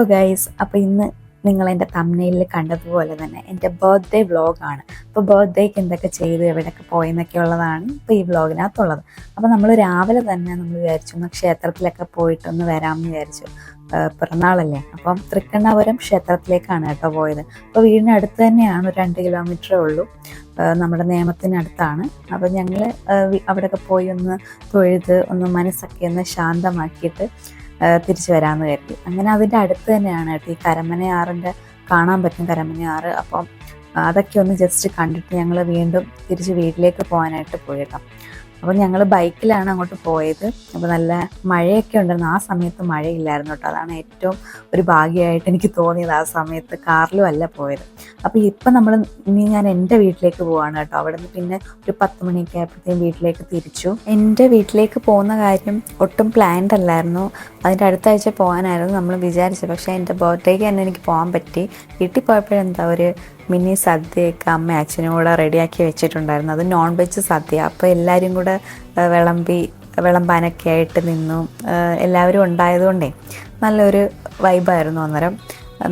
Hello guys അപ്പോൾ ഇന്ന് നിങ്ങൾ എന്റെ തമ്മനയിൽ കണ്ടതുപോലെ തന്നെ എന്റെ ബർത്ത്ഡേ വ്ളോഗാണ് അപ്പോൾ ബർത്ത്ഡേക്ക് എന്തൊക്കെ ചെയ്തു എവിടെയൊക്കെ പോയെന്നൊക്കെ ഉള്ളതാണ് ഇപ്പോൾ ഈ വ്ളോഗിനകത്തുള്ളത് അപ്പോൾ നമ്മൾ രാവിലെ തന്നെ നമ്മൾ വിചാരിച്ചു ഒന്ന് ക്ഷേത്രത്തിലൊക്കെ പോയിട്ടൊന്ന് വരാമെന്ന് വിചാരിച്ചു. പിറന്നാളല്ലേ? അപ്പം തൃക്കണ്ണാപുരം ക്ഷേത്രത്തിലേക്കാണ് കേട്ടോ പോയത്. അപ്പോൾ വീടിനടുത്ത് തന്നെയാണ് ഒരു രണ്ട് കിലോമീറ്ററേ ഉള്ളൂ. നമ്മുടെ നിയമത്തിനടുത്താണ് അപ്പം ഞങ്ങൾ അവിടെയൊക്കെ പോയി ഒന്ന് തൊഴുത് ഒന്ന് മനസ്സൊക്കെ ഒന്ന് ശാന്തമാക്കിയിട്ട് തിരിച്ചു വരാമെന്ന് കരുതി. അങ്ങനെ അതിന്റെ അടുത്ത് തന്നെയാണ് കേട്ടോ ഈ കരമനയാറിന്റെ കാണാൻ പറ്റും കരമനയാറ് അപ്പം അതൊക്കെ ഒന്ന് ജസ്റ്റ് കണ്ടിട്ട് ഞങ്ങൾ വീണ്ടും തിരിച്ച് വീട്ടിലേക്ക് പോകാനായിട്ട് പോയി കേട്ടോ അപ്പം ഞങ്ങൾ ബൈക്കിലാണ് അങ്ങോട്ട് പോയത്. അപ്പോൾ നല്ല മഴയൊക്കെ ഉണ്ടായിരുന്നു ആ സമയത്ത് മഴയില്ലായിരുന്നു കേട്ടോ. അതാണ് ഏറ്റവും ഒരു ഭാഗ്യമായിട്ട് എനിക്ക് തോന്നിയത് ആ സമയത്ത് കാറിലും അല്ല പോയത്. അപ്പോൾ ഇപ്പം നമ്മൾ ഇനി ഞാൻ എന്റെ വീട്ടിലേക്ക് പോവാണ് കേട്ടോ. അവിടെ നിന്ന് പിന്നെ ഒരു പത്ത് മണിയൊക്കെ ആയപ്പോഴത്തേക്കും വീട്ടിലേക്ക് തിരിച്ചു. എന്റെ വീട്ടിലേക്ക് പോകുന്ന കാര്യം ഒട്ടും പ്ലാൻഡ് അല്ലായിരുന്നു. അതിന്റെ അടുത്ത ആഴ്ച പോകാനായിരുന്നു നമ്മൾ വിചാരിച്ചത്. പക്ഷേ എന്റെ ബർത്ത്ഡേക്ക് തന്നെ എനിക്ക് പോകാൻ പറ്റി. വീട്ടിൽ പോയപ്പോഴെന്താ ഒരു മിനി സദ്യയൊക്കെ അമ്മ അച്ഛനും കൂടെ റെഡിയാക്കി വെച്ചിട്ടുണ്ടായിരുന്നു. അത് നോൺ വെജ് സദ്യ അപ്പോൾ എല്ലാവരും കൂടെ വിളമ്പി വിളമ്പാനൊക്കെ ആയിട്ട് നിന്നു. എല്ലാവരും ഉണ്ടായതുകൊണ്ടേ നല്ലൊരു വൈബായിരുന്നു അന്നേരം.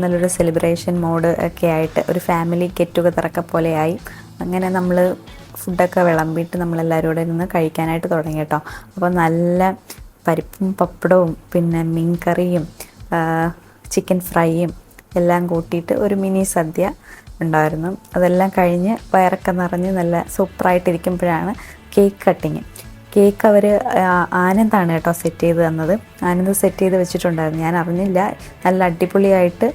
നല്ലൊരു സെലിബ്രേഷൻ മോഡ് ഒക്കെ ആയിട്ട് ഒരു ഫാമിലി ഗെറ്റ് ടുഗദറൊക്കെ പോലെയായി അങ്ങനെ നമ്മൾ ഫുഡൊക്കെ വിളമ്പിയിട്ട് നമ്മളെല്ലാവരും കൂടെ നിന്ന് കഴിക്കാനായിട്ട് തുടങ്ങി കേട്ടോ. അപ്പോൾ നല്ല പരിപ്പും പപ്പടവും പിന്നെ മീൻ കറിയും ചിക്കൻ ഫ്രൈയും എല്ലാം കൂട്ടിയിട്ട് ഒരു മിനി സദ്യ ഉണ്ടായിരുന്നു. അതെല്ലാം കഴിഞ്ഞ് വയറൊക്കെ നിറഞ്ഞ് നല്ല സൂപ്പറായിട്ടിരിക്കുമ്പോഴാണ് കേക്ക് കട്ടിങ്. കേക്ക് അവർ ആനന്ദാണ് കേട്ടോ സെറ്റ് ചെയ്ത് തന്നത്. ആനന്ദ് സെറ്റ് ചെയ്ത് വെച്ചിട്ടുണ്ടായിരുന്നു. ഞാൻ അറിഞ്ഞില്ല. നല്ല അടിപൊളിയായിട്ട്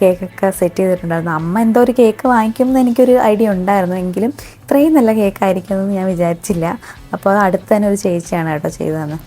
കേക്കൊക്കെ സെറ്റ് ചെയ്തിട്ടുണ്ടായിരുന്നു. അമ്മ എന്തോ ഒരു കേക്ക് വാങ്ങിക്കുമെന്ന് എനിക്കൊരു ഐഡിയ ഉണ്ടായിരുന്നു. എങ്കിലും ഇത്രയും നല്ല കേക്കായിരിക്കുമെന്ന് ഞാൻ വിചാരിച്ചില്ല. അപ്പോൾ അടുത്ത് തന്നെ ഒരു ചേച്ചിയാണ് കേട്ടോ ചെയ്തു തന്നത്.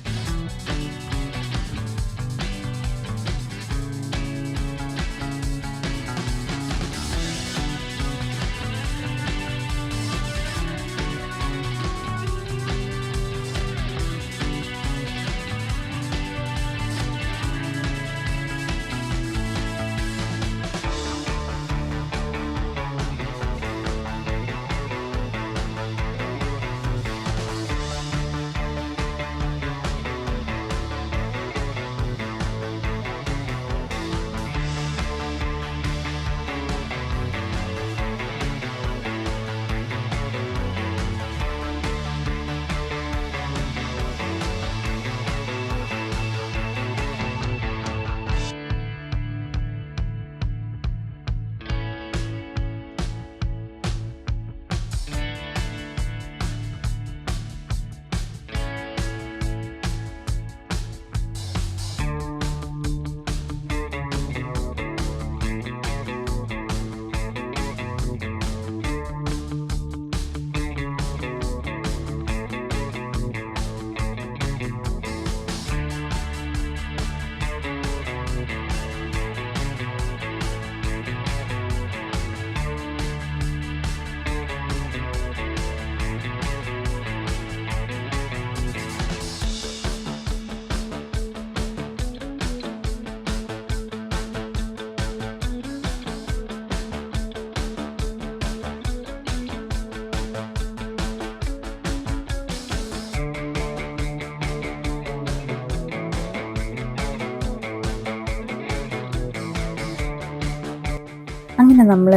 അങ്ങനെ നമ്മൾ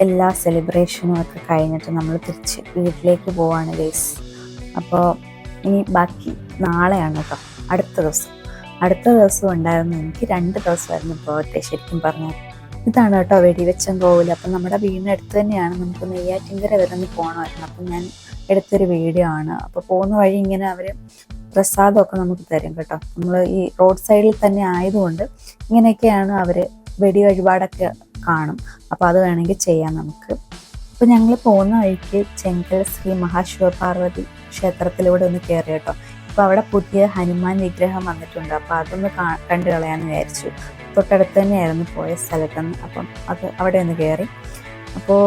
എല്ലാ സെലിബ്രേഷനും ഒക്കെ കഴിഞ്ഞിട്ട് നമ്മൾ തിരിച്ച് വീട്ടിലേക്ക് പോവാണ് ഗേസ് അപ്പോൾ ഇനി ബാക്കി നാളെയാണ് കേട്ടോ അടുത്ത ദിവസം. അടുത്ത ദിവസം ഉണ്ടായിരുന്നു. എനിക്ക് രണ്ട് ദിവസമായിരുന്നു ബർത്ത്ഡേ ശരിക്കും പറഞ്ഞാൽ ഇതാണ് കേട്ടോ വെടിവെച്ചൻ കോവിൽ അപ്പം നമ്മുടെ വീടിനടുത്ത് തന്നെയാണ്. നമുക്ക് നെയ്യാറ്റിങ്കര വരെ ഒന്ന് പോകണമായിരുന്നു അപ്പം ഞാൻ എടുത്തൊരു വീഡിയോ ആണ്. അപ്പോൾ പോകുന്ന വഴി ഇങ്ങനെ അവർ പ്രസാദമൊക്കെ നമുക്ക് തരും കേട്ടോ. നമ്മൾ ഈ റോഡ് സൈഡിൽ തന്നെ ആയതുകൊണ്ട് ഇങ്ങനെയൊക്കെയാണ് അവർ വെടി വഴിപാടൊക്കെ കാണും. അപ്പോൾ അത് വേണമെങ്കിൽ ചെയ്യാം നമുക്ക്. അപ്പോൾ ഞങ്ങൾ പോകുന്ന വഴിക്ക് ചെങ്കൽ ശ്രീ മഹാശിവപാർവതി ക്ഷേത്രത്തിലൂടെ ഒന്ന് കയറി കേട്ടോ. അപ്പോൾ അവിടെ പുതിയ ഹനുമാൻ വിഗ്രഹം വന്നിട്ടുണ്ട്. അപ്പോൾ അതൊന്ന് കണ്ടു കളയാന്ന് വിചാരിച്ചു. തൊട്ടടുത്ത് തന്നെയായിരുന്നു പോയ സ്ഥലത്തുനിന്ന് അപ്പം അത് അവിടെ ഒന്ന് കയറി അപ്പോൾ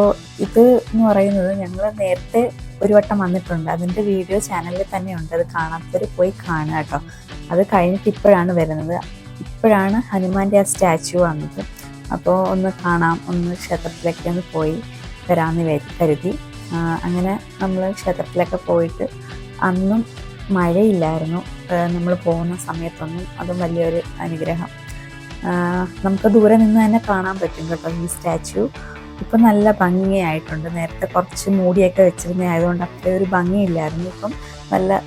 ഇത് എന്ന് പറയുന്നത് ഞങ്ങൾ നേരത്തെ ഒരു വട്ടം വന്നിട്ടുണ്ട്. അതിന്റെ വീഡിയോ ചാനലിൽ തന്നെ ഉണ്ട്. അത് കാണാത്തവർ പോയി കാണുക കേട്ടോ. അത് കഴിഞ്ഞിട്ട് ഇപ്പോഴാണ് വരുന്നത്. ഇപ്പോഴാണ് ഹനുമാന്റെ ആ സ്റ്റാച്യു വന്നത്. അപ്പോൾ ഒന്ന് കാണാം ഒന്ന് ക്ഷേത്രത്തിലേക്ക് ഒന്ന് പോയി വരാമെന്ന് വരു- കരുതി. അങ്ങനെ നമ്മൾ ക്ഷേത്രത്തിലൊക്കെ പോയിട്ട് അന്നും മഴയില്ലായിരുന്നു. നമ്മൾ പോകുന്ന സമയത്തൊന്നും അതും വലിയൊരു അനുഗ്രഹം. നമുക്ക് ദൂരെ നിന്ന് തന്നെ കാണാൻ പറ്റും കേട്ടോ ഈ സ്റ്റാച്ചു ഇപ്പം നല്ല ഭംഗിയായിട്ടുണ്ട്. നേരത്തെ കുറച്ച് മൂടിയൊക്കെ വെച്ചിരുന്ന ആയതുകൊണ്ട് അത്ര ഒരു ഭംഗിയില്ലായിരുന്നു. ഇപ്പം നല്ല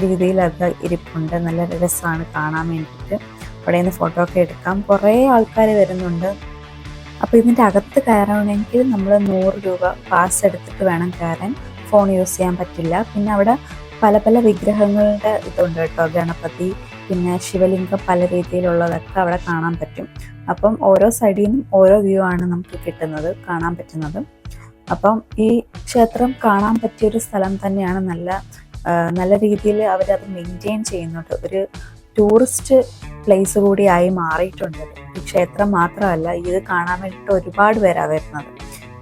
രീതിയിൽ അത് ഇരിപ്പുണ്ട്. നല്ല രസമാണ് കാണാൻ വേണ്ടിയിട്ട്. അവിടെ നിന്ന് ഫോട്ടോ ഒക്കെ എടുക്കാം. കുറേ ആൾക്കാർ വരുന്നുണ്ട്. അപ്പോൾ ഇതിന്റെ അകത്ത് കയറണമെങ്കിൽ നമ്മൾ നൂറ് രൂപ പാസ് എടുത്തിട്ട് വേണം കയറാൻ. ഫോൺ യൂസ് ചെയ്യാൻ പറ്റില്ല. പിന്നെ അവിടെ പല പല വിഗ്രഹങ്ങളുടെ ഇതുണ്ട് കേട്ടോ. ഗണപതി പിന്നെ ശിവലിംഗം പല രീതിയിലുള്ളതൊക്കെ അവിടെ കാണാൻ പറ്റും. അപ്പം ഓരോ സൈഡിൽ നിന്നും ഓരോ വ്യൂ ആണ് നമുക്ക് കിട്ടുന്നത് കാണാൻ പറ്റുന്നത്. അപ്പം ഈ ക്ഷേത്രം കാണാൻ പറ്റിയൊരു സ്ഥലം തന്നെയാണ് നല്ല നല്ല രീതിയിൽ അവരത് മെയിന്റെയിൻ ചെയ്യുന്നുണ്ട്. ഒരു ടൂറിസ്റ്റ് പ്ലേസ് കൂടിയായി മാറിയിട്ടുണ്ട്. ഈ ക്ഷേത്രം മാത്രമല്ല ഇത് കാണാൻ വേണ്ടിയിട്ട് ഒരുപാട് പേരാ വരുന്നത്.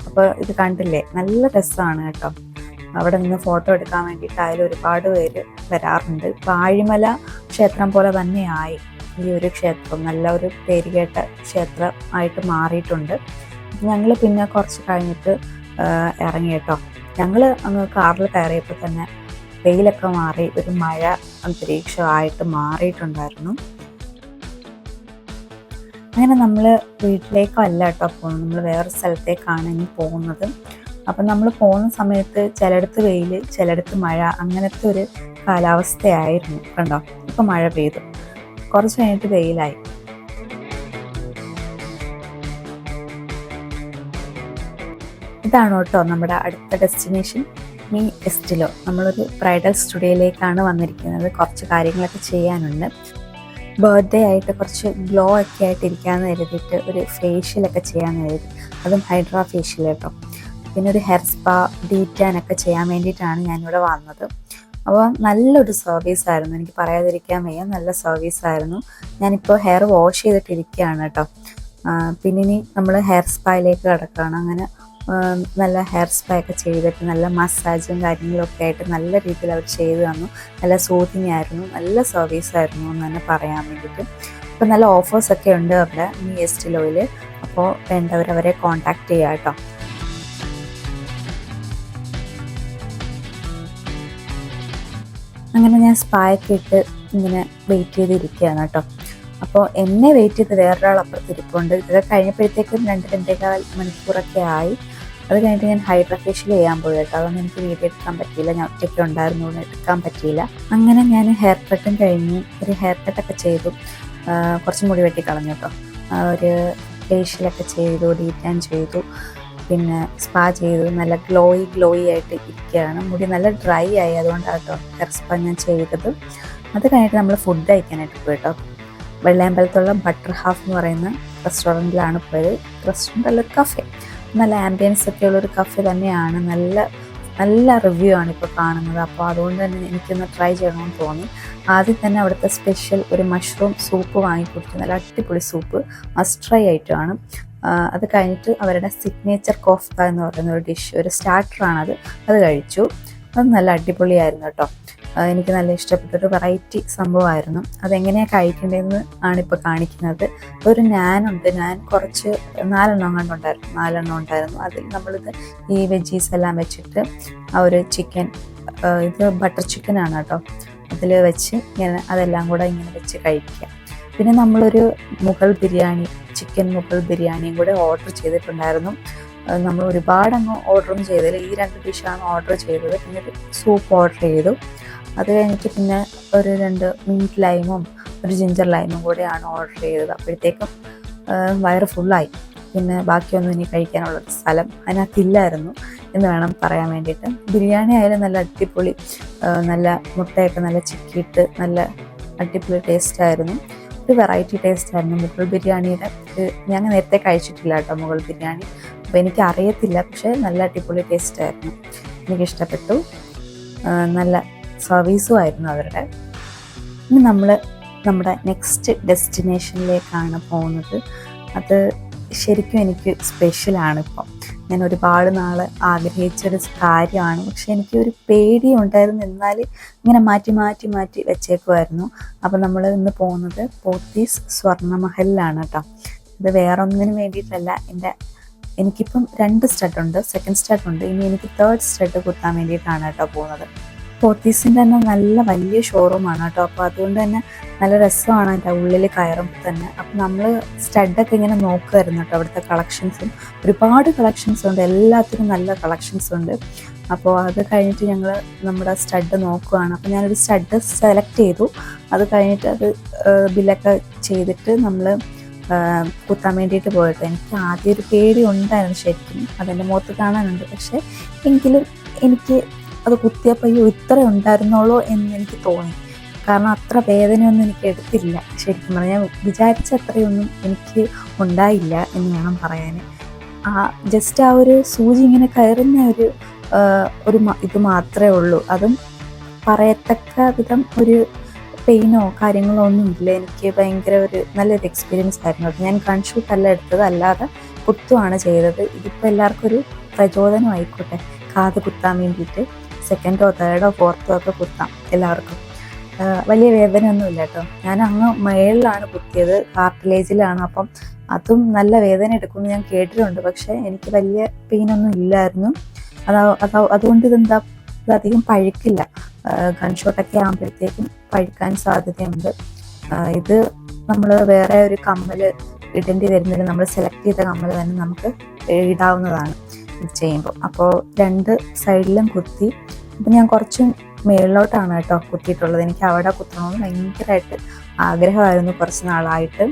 അപ്പോൾ ഇത് കണ്ടില്ലേ? നല്ല രസമാണ് കേട്ടോ. അവിടെ നിന്ന് ഫോട്ടോ എടുക്കാൻ വേണ്ടിയിട്ടായാലും ഒരുപാട് പേര് വരാറുണ്ട്. ഇപ്പം ആഴിമല ക്ഷേത്രം പോലെ തന്നെയായി ഈ ഒരു ക്ഷേത്രം നല്ല ഒരു പേരുകേട്ട ക്ഷേത്രം ആയിട്ട് മാറിയിട്ടുണ്ട്. ഞങ്ങൾ പിന്നെ കുറച്ച് കഴിഞ്ഞിട്ട് ഇറങ്ങി കേട്ടോ. ഞങ്ങൾ അങ്ങ് കാറിൽ കയറിയപ്പോൾ തന്നെ വെയിലൊക്കെ മാറി ഒരു മഴ അന്തരീക്ഷമായിട്ട് മാറിയിട്ടുണ്ടായിരുന്നു. അങ്ങനെ നമ്മൾ വീട്ടിലേക്കല്ല കേട്ടോ പോകുന്നത്. നമ്മൾ വേറെ സ്ഥലത്തേക്കാണ് ഇനി പോകുന്നത്. അപ്പം നമ്മൾ പോകുന്ന സമയത്ത് ചിലയിടത്ത് വെയിൽ ചിലയിടത്ത് മഴ അങ്ങനത്തെ ഒരു കാലാവസ്ഥയായിരുന്നു കണ്ടോ? ഇപ്പം മഴ പെയ്തു. കുറച്ച് കഴിഞ്ഞിട്ട് വെയിലായി. ഇതാണ് കേട്ടോ നമ്മുടെ അടുത്ത ഡെസ്റ്റിനേഷൻ. മീ എസ്റ്റിലോ നമ്മളൊരു ബ്രൈഡൽ സ്റ്റുഡിയോയിലേക്കാണ് വന്നിരിക്കുന്നത്. കുറച്ച് കാര്യങ്ങളൊക്കെ ചെയ്യാനുണ്ട്. ബർത്ത്ഡേ ആയിട്ട് കുറച്ച് ഗ്ലോ ഒക്കെ ആയിട്ട് ഇരിക്കാമെന്ന് കരുതിയിട്ട് ഒരു ഫേഷ്യലൊക്കെ ചെയ്യാമെന്ന് കരുതി. അതും ഹൈഡ്രാ ഫേഷ്യൽ കേട്ടോ. പിന്നെ ഒരു ഹെയർ സ്പാ ഡീറ്റാനൊക്കെ ചെയ്യാൻ വേണ്ടിയിട്ടാണ് ഞാനിവിടെ വന്നത്. അപ്പോൾ നല്ലൊരു സർവീസ് ആയിരുന്നു. എനിക്ക് പറയാതിരിക്കാൻ വയ്യ നല്ല സർവീസ് ആയിരുന്നു. ഞാനിപ്പോൾ ഹെയർ വാഷ് ചെയ്തിട്ടിരിക്കുകയാണ് കേട്ടോ. പിന്നെ ഇനി നമ്മൾ ഹെയർ സ്പായിലേക്ക് കിടക്കുകയാണ്. അങ്ങനെ നല്ല ഹെയർ സ്പാ ഒക്കെ ചെയ്തിട്ട് നല്ല മസാജും കാര്യങ്ങളൊക്കെ ആയിട്ട് നല്ല രീതിയിൽ അവർ ചെയ്തു തന്നു. നല്ല സൂതിങ് ആയിരുന്നു. നല്ല സർവീസ് ആയിരുന്നു എന്ന് തന്നെ പറയാൻ വേണ്ടിയിട്ട്. അപ്പോൾ നല്ല ഓഫേഴ്സ് ഒക്കെ ഉണ്ട് അവിടെ ഈ എസ്റ്റിലോയിൽ അപ്പോൾ വേണ്ടവർ അവരെ കോൺടാക്ട് ചെയ്യാം കേട്ടോ. അങ്ങനെ ഞാൻ സ്പായൊക്കെ ഇട്ട് ഇങ്ങനെ വെയിറ്റ് ചെയ്തിരിക്കുകയാണ് കേട്ടോ. അപ്പോൾ എന്നെ വെയിറ്റ് ചെയ്ത് വേറൊരാൾ അപ്പുറത്ത് ഇതൊക്കെ കഴിഞ്ഞപ്പോഴത്തേക്കും രണ്ട് രണ്ടേകാൽ മണിക്കൂറൊക്കെ ആയി. അത് കഴിഞ്ഞിട്ട് ഞാൻ ഹൈഡ്രഫേഷ്യൽ ചെയ്യാൻ പോയി കേട്ടോ അതൊന്നും എനിക്ക് വീഡിയോ എടുക്കാൻ പറ്റിയില്ല. ഞാൻ ഒറ്റയ്ക്ക് ഉണ്ടായിരുന്നു എടുക്കാൻ പറ്റിയില്ല. അങ്ങനെ ഞാൻ ഹെയർ കട്ടും കഴിഞ്ഞ് ഒരു ഹെയർ കട്ടൊക്കെ ചെയ്തു. കുറച്ച് മുടി വെട്ടി കളഞ്ഞു കേട്ടോ ഒരു ഫേഷ്യലൊക്കെ ചെയ്തു ഡീറ്റാൻ ചെയ്തു. പിന്നെ സ്പാ ചെയ്തു. നല്ല ഗ്ലോയി ഗ്ലോയി ആയിട്ട് ഇരിക്കുകയാണ്. മുടി നല്ല ഡ്രൈ ആയി അതുകൊണ്ടാണ് കേട്ടോ ഹെയർ സ്പാ ഞാൻ ചെയ്തത്. അത് കഴിഞ്ഞിട്ട് നമ്മൾ ഫുഡ് കഴിക്കാനായിട്ട് പോയി കേട്ടോ വെള്ളയമ്പലത്തുള്ള ബട്ടർ ഹാഫ് എന്ന് പറയുന്ന റെസ്റ്റോറന്റിലാണ് പോയത്. റെസ്റ്റോറന്റ് അല്ല കഫേ നല്ല ആംബിയൻസ് ഒക്കെ ഒരു കഫേ തന്നെയാണ്. നല്ല നല്ല റിവ്യൂ ആണ് ഇപ്പോൾ കാണുന്നത്. അപ്പോൾ അതുകൊണ്ട് തന്നെ എനിക്കൊന്ന് ട്രൈ ചെയ്യണമെന്ന് തോന്നി. ആദ്യം തന്നെ അവിടുത്തെ സ്പെഷ്യൽ ഒരു മഷ്റൂം സൂപ്പ് വാങ്ങിക്കൊടുത്തു. നല്ല അടിപൊളി സൂപ്പ് മസ്റ്റ് ട്രൈ ആയിട്ടാണ് അത് കഴിഞ്ഞിട്ട് അവരുടെ സിഗ്നേച്ചർ കോഫ്ത എന്ന് പറയുന്ന ഒരു ഡിഷ് ഒരു സ്റ്റാർട്ടറാണത് അത് കഴിച്ചു. അത് നല്ല അടിപൊളിയായിരുന്നു കേട്ടോ. എനിക്ക് നല്ല ഇഷ്ടപ്പെട്ടൊരു വെറൈറ്റി സംഭവമായിരുന്നു. അതെങ്ങനെയാണ് കഴിക്കേണ്ടതെന്ന് ആണ് ഇപ്പോൾ കാണിക്കുന്നത്. ഒരു നാനുണ്ട്. ഞാൻ കുറച്ച് നാലെണ്ണം കണ്ടുണ്ടായിരുന്നു നാലെണ്ണം ഉണ്ടായിരുന്നു. അതിൽ നമ്മളിത് ഈ വെജീസ് എല്ലാം വെച്ചിട്ട് ആ ഒരു ചിക്കൻ ഇത് ബട്ടർ ചിക്കനാണ് കേട്ടോ. അതിൽ വെച്ച് ഇങ്ങനെ അതെല്ലാം കൂടെ ഇങ്ങനെ വെച്ച് കഴിക്കുക. പിന്നെ നമ്മളൊരു മുഗൾ ബിരിയാണി ചിക്കൻ മുഗൾ ബിരിയാണിയും കൂടെ ഓർഡർ ചെയ്തിട്ടുണ്ടായിരുന്നു. നമ്മൾ ഒരുപാടങ്ങ് ഓർഡറും ചെയ്തില്ല. ഈ രണ്ട് ഡിഷാണ് ഓർഡർ ചെയ്തത്. പിന്നെ സൂപ്പ് ഓർഡർ ചെയ്തു. അത് കഴിഞ്ഞിട്ട് പിന്നെ ഒരു രണ്ട് മിന്റ് ലൈമും ഒരു ജിഞ്ചർ ലൈമും കൂടെയാണ് ഓർഡർ ചെയ്തത്. അപ്പോഴത്തേക്കും വയറ് ഫുള്ളായി പിന്നെ ബാക്കിയൊന്നും ഇനി കഴിക്കാനുള്ള സ്ഥലം അതിനകത്തില്ലായിരുന്നു എന്ന് വേണം പറയാൻ വേണ്ടിയിട്ട്. ബിരിയാണി ആയാലും നല്ല അടിപൊളി നല്ല മുട്ടയൊക്കെ നല്ല ചിക്കിയിട്ട് നല്ല അടിപൊളി ടേസ്റ്റ് ആയിരുന്നു. ഒരു വെറൈറ്റി ടേസ്റ്റ് ആയിരുന്നു മുഗൾ ബിരിയാണിയുടെ. ഞാൻ നേരത്തെ കഴിച്ചിട്ടില്ല കേട്ടോ മുഗൾ ബിരിയാണി. അപ്പോൾ എനിക്ക് അറിയത്തില്ല പക്ഷേ നല്ല അടിപൊളി ടേസ്റ്റ് ആയിരുന്നു. എനിക്കിഷ്ടപ്പെട്ടു. നല്ല സർവീസും ആയിരുന്നു അവരുടെ. ഇനി നമ്മൾ നമ്മുടെ നെക്സ്റ്റ് ഡെസ്റ്റിനേഷനിലേക്കാണ് പോകുന്നത്. അത് ശരിക്കും എനിക്ക് സ്പെഷ്യലാണ് ഇപ്പം. ഞാൻ ഒരുപാട് നാൾ ആഗ്രഹിച്ചൊരു കാര്യമാണ്. പക്ഷെ എനിക്ക് ഒരു പേടി ഉണ്ടായിരുന്നു. എന്നാൽ ഇങ്ങനെ മാറ്റി മാറ്റി മാറ്റി വെച്ചേക്കുമായിരുന്നു അപ്പം നമ്മൾ ഇന്ന് പോകുന്നത് പോത്തീസ് സ്വർണമഹലിലാണ് കേട്ടോ. ഇത് വേറെ ഒന്നിനും വേണ്ടിയിട്ടല്ല. എന്റെ എനിക്കിപ്പം രണ്ട് സ്റ്റഡ് ഉണ്ട്. സെക്കൻഡ് സ്റ്റഡ് ഉണ്ട്. ഇനി എനിക്ക് തേർഡ് സ്റ്റഡ് കുത്താൻ വേണ്ടിയിട്ടാണ് കേട്ടോ പോകുന്നത്. പോത്തീസിന്റെ തന്നെ നല്ല വലിയ ഷോറൂമാണ് കേട്ടോ. അപ്പോൾ അതുകൊണ്ട് തന്നെ നല്ല രസമാണ് അതിന്റെ ഉള്ളിൽ കയറുമ്പോൾ തന്നെ. അപ്പം നമ്മൾ സ്റ്റഡൊക്കെ ഇങ്ങനെ നോക്കുമായിരുന്നു കേട്ടോ അവിടുത്തെ കളക്ഷൻസും ഒരുപാട് കളക്ഷൻസ് ഉണ്ട്. എല്ലാത്തിനും നല്ല കളക്ഷൻസ് ഉണ്ട്. അപ്പോൾ അത് കഴിഞ്ഞിട്ട് ഞങ്ങൾ നമ്മുടെ സ്റ്റഡ് നോക്കുകയാണ് അപ്പോൾ ഞാനൊരു സ്റ്റഡ് സെലക്ട് ചെയ്തു. അത് കഴിഞ്ഞിട്ട് അത് ബില്ലൊക്കെ ചെയ്തിട്ട് നമ്മൾ കുത്താൻ വേണ്ടിയിട്ട് പോയിട്ട് എനിക്ക് ആദ്യം ഒരു പേടി ഉണ്ടായിരുന്നു ശരിക്കും. അതെന്റെ മുഖത്ത് കാണാനുണ്ട്. പക്ഷേ എങ്കിലും എനിക്ക് അത് കുത്തിയപ്പോൾ ഇത്ര ഉണ്ടായിരുന്നുള്ളൂ എന്ന് എനിക്ക് തോന്നി. കാരണം അത്ര വേദനയൊന്നും എനിക്ക് എടുത്തില്ല. ശരിക്കും പറഞ്ഞാൽ വിചാരിച്ച അത്രയൊന്നും എനിക്ക് ഉണ്ടായില്ല എന്ന് വേണം പറയാൻ ആ ജസ്റ്റ് ആ ഒരു സൂചി ഇങ്ങനെ കയറുന്ന ഒരു ഒരു ഇത് മാത്രമേ ഉള്ളൂ. അതും പറയത്തക്ക വിധം ഒരു പെയിനോ കാര്യങ്ങളോ ഒന്നും ഇല്ല. എനിക്ക് ഭയങ്കര ഒരു നല്ലൊരു എക്സ്പീരിയൻസ് ആയിരുന്നു. അത് ഞാൻ അല്ല എടുത്തത്. അല്ലാതെ കുത്തുവാണ് ചെയ്തത്. ഇതിപ്പോൾ എല്ലാവർക്കും ഒരു പ്രചോദനം ആയിക്കോട്ടെ കാത് കുത്താൻ വേണ്ടിയിട്ട്. സെക്കൻഡോ തേർഡോ ഫോർത്തോ ഒക്കെ കുത്താം എല്ലാവർക്കും. വലിയ വേദന വേദനയൊന്നുമില്ല കേട്ടോ. ഞാൻ അങ്ങ് മേളിലാണ് കുത്തിയത് കാർട്ടിലേജിലാണ് അപ്പം അതും നല്ല വേദന എടുക്കുമെന്ന് ഞാൻ കേട്ടിട്ടുണ്ട്. പക്ഷേ എനിക്ക് വലിയ പെയിൻ ഒന്നും ഇല്ലായിരുന്നു. അതാ അതാ അതുകൊണ്ട് ഇതെന്താ ഇത് അധികം പഴുക്കില്ല ഗൺഷോട്ടൊക്കെ ആകുമ്പോഴത്തേക്കും പഴുക്കാൻ സാധ്യതയുണ്ട്. ഇത് നമ്മൾ വേറെ ഒരു കമ്മൽ ഇടേണ്ടി വരുന്നതിൽ നമ്മൾ സെലക്ട് ചെയ്ത കമ്മൽ തന്നെ നമുക്ക് ഇടാവുന്നതാണ്. ചെയ്യുമ്പോൾ. അപ്പോൾ രണ്ട് സൈഡിലും കുത്തി അപ്പം ഞാൻ കുറച്ച് മേളിലോട്ടാണ് കേട്ടോ കുത്തിയിട്ടുള്ളത്. എനിക്ക് അവിടെ കുത്തണമെന്ന് ഭയങ്കരമായിട്ട് ആഗ്രഹമായിരുന്നു കുറച്ച് നാളായിട്ട്.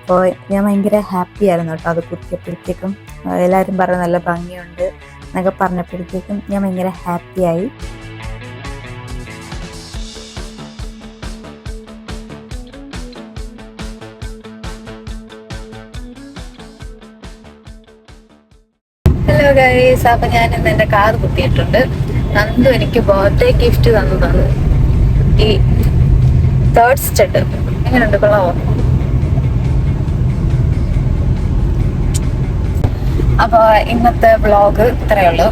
അപ്പോൾ ഞാൻ ഭയങ്കര ഹാപ്പി ആയിരുന്നു കേട്ടോ അത് കുത്തിയപ്പോഴത്തേക്കും. എല്ലാവരും പറഞ്ഞ നല്ല ഭംഗിയുണ്ട് എന്നൊക്കെ പറഞ്ഞപ്പോഴത്തേക്കും ഞാൻ ഭയങ്കര ഹാപ്പിയായി ഗൈസ് അപ്പൊ ഞാൻ ഇന്ന് എന്റെ കാർ കുത്തിയിട്ടുണ്ട്. നന്ദു എനിക്ക് ബർത്ത്ഡേ ഗിഫ്റ്റ് തന്നതാണ്. ഈ തേർഡ് സ്റ്റഡ്. എങ്ങനെയുണ്ട് കൊള്ളാവോ? അപ്പൊ ഇന്നത്തെ വ്ളോഗ് ഇത്രയേ ഉള്ളൂ.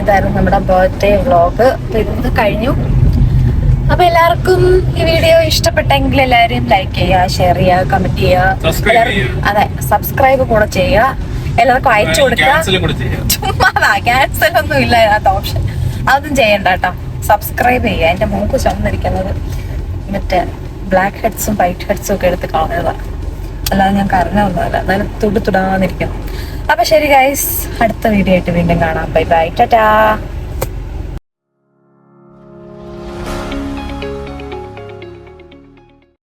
ഇതായിരുന്നു നമ്മുടെ ബർത്ത്ഡേ വ്ളോഗ് അപ്പൊ ഇന്ന് കഴിഞ്ഞു. അപ്പൊ എല്ലാവർക്കും ഈ വീഡിയോ ഇഷ്ടപ്പെട്ടെങ്കിൽ എല്ലാവരും ലൈക്ക് ചെയ്യുക ഷെയർ ചെയ്യുക കമന്റ് ചെയ്യുക. അതെ സബ്സ്ക്രൈബ് കൂടെ ചെയ്യുക. എല്ലാവർക്കും അയച്ചു കൊടുക്കുക. ചുമ്മാതാ ക്യാൻസൽ ഒന്നും ഇല്ല അതിനകത്ത് ഓപ്ഷൻ അതൊന്നും ചെയ്യണ്ട കേട്ടോ. സബ്സ്ക്രൈബ് ചെയ്യുക. എന്റെ മൂക്ക് ചുമന്നിരിക്കുന്നത്. മറ്റേ ബ്ലാക്ക് ഹെഡ്സും വൈറ്റ് ഹെഡ്സും ഒക്കെ എടുത്ത് കളഞ്ഞതാണ് അല്ലാതെ ഞാൻ കരഞ്ഞൊന്നുമല്ല എന്നാലും തുടുത്തുടാന്നിരിക്കുന്നു അപ്പൊ ശരി ഗൈസ് അടുത്ത വീഡിയോ ആയിട്ട് വീണ്ടും കാണാം. Bye bye Tata